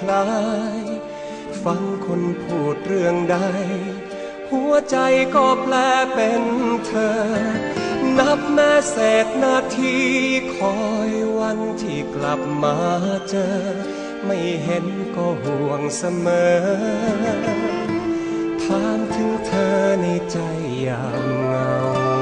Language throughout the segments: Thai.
คลาย ฟังคนพูดเรื่องใด หัวใจก็แปลเป็นเธอ นับแม้เศษนาทีคอยวันที่กลับมาเจอ ไม่เห็นก็ห่วงเสมอ ถามถึงเธอในใจยามเงา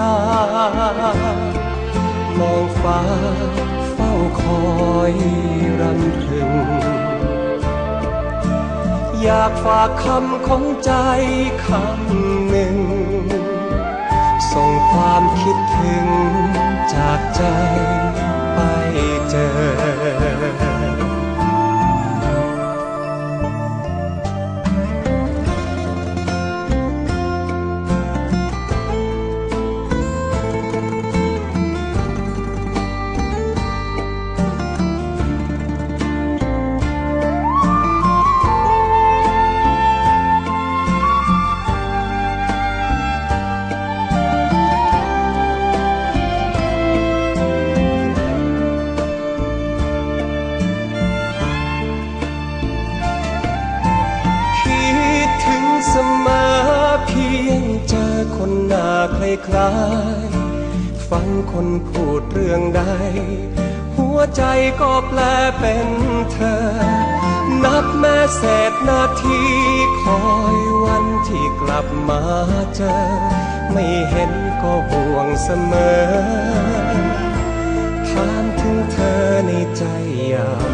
ตามองฟ้าเฝ้าคอยรำพึง อยากฝากคำของใจคำหนึ่ง ส่งความคิดถึงจากใจไปเจอ คลาย ฟังคนพูดเรื่องใด หัวใจก็แปลเป็นเธอ นับแม้เศษนาทีคอยวันที่กลับมาเจอ ไม่เห็นก็ห่วงเสมอถามถึงเธอในใจยาม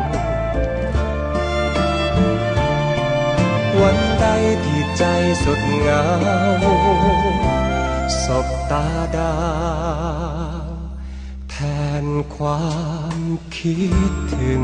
ที่ใจสุดเงา สบตาดาวแทนความคิดถึง